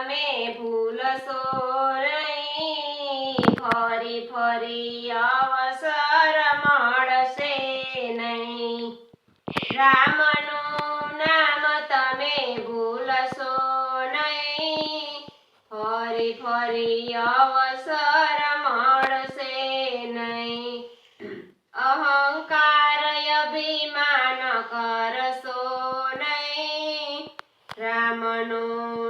તમે ભૂલશો નહીં. ફરી ફરી અવસર મળશે નહીં. રામનું નામ તમે ભૂલશો નહીં. ફરી ફરી અવસર મળશે નહીં. અહંકાર અભિમાન કરશો નહીં. રામનું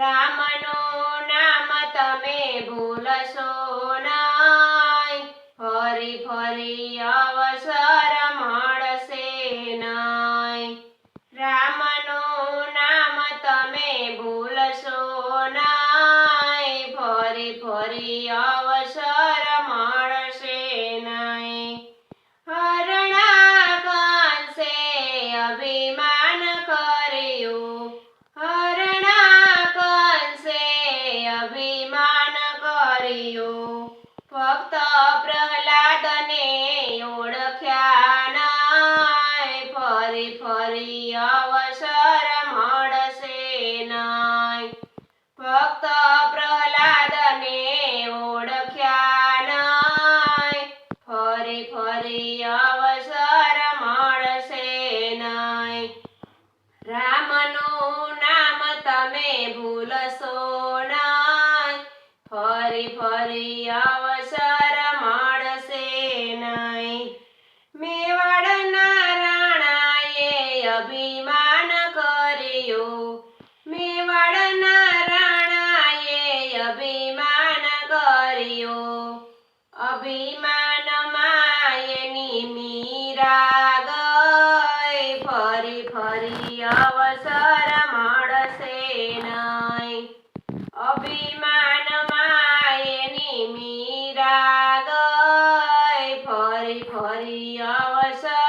રામનું નામ તમે ભૂલશો નહીં. ફરી ફરી અવસર મળશે નહીં. રામનું નામ તમે ભૂલશો નહીં. ફરી ફરી અવસર મળશે નહીં. હરણા કાંસે અભિમાન ફક્ત પ્રહલાદને ઓળખ્યા નાય, ફરી ફરી અવસર મળશે નાય. ફક્ત પ્રહલાદને ઓળખ્યા નાય, ફરી ફરી અવસર મળશે નહીં રામનું નામ તમે ભૂલશો નાય, ફરી ફરી અવસર અભિમાન કર્યું મેવાડના રાણાએ અભિમાન કર્યું અભિમાન માયની મીરા ગઈ ફરી ફરી અવસર મળશે નહીં અભિમાન માયની મીરા ગઈ ફરી ફરી અવસર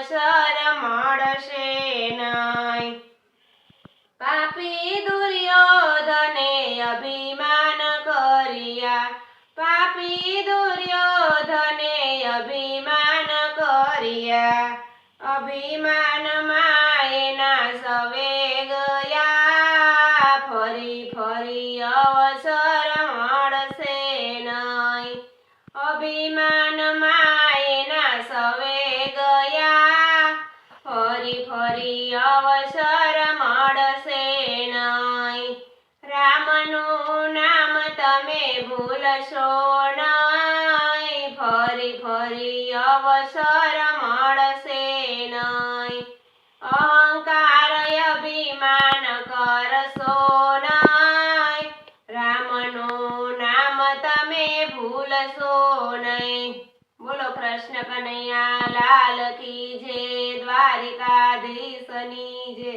અવસર મળશે નહીં પાપી દુર્યોધને ભૂલશોનાય ફરી ફરી અવસર મળશે નહીં. અહંકાર અભિમાન કરશો નહીં. રામનો નામ તમે ભૂલશો નહીં. બોલો કૃષ્ણ કનૈયા, લાલ કી જે દ્વારિકાધીશની જે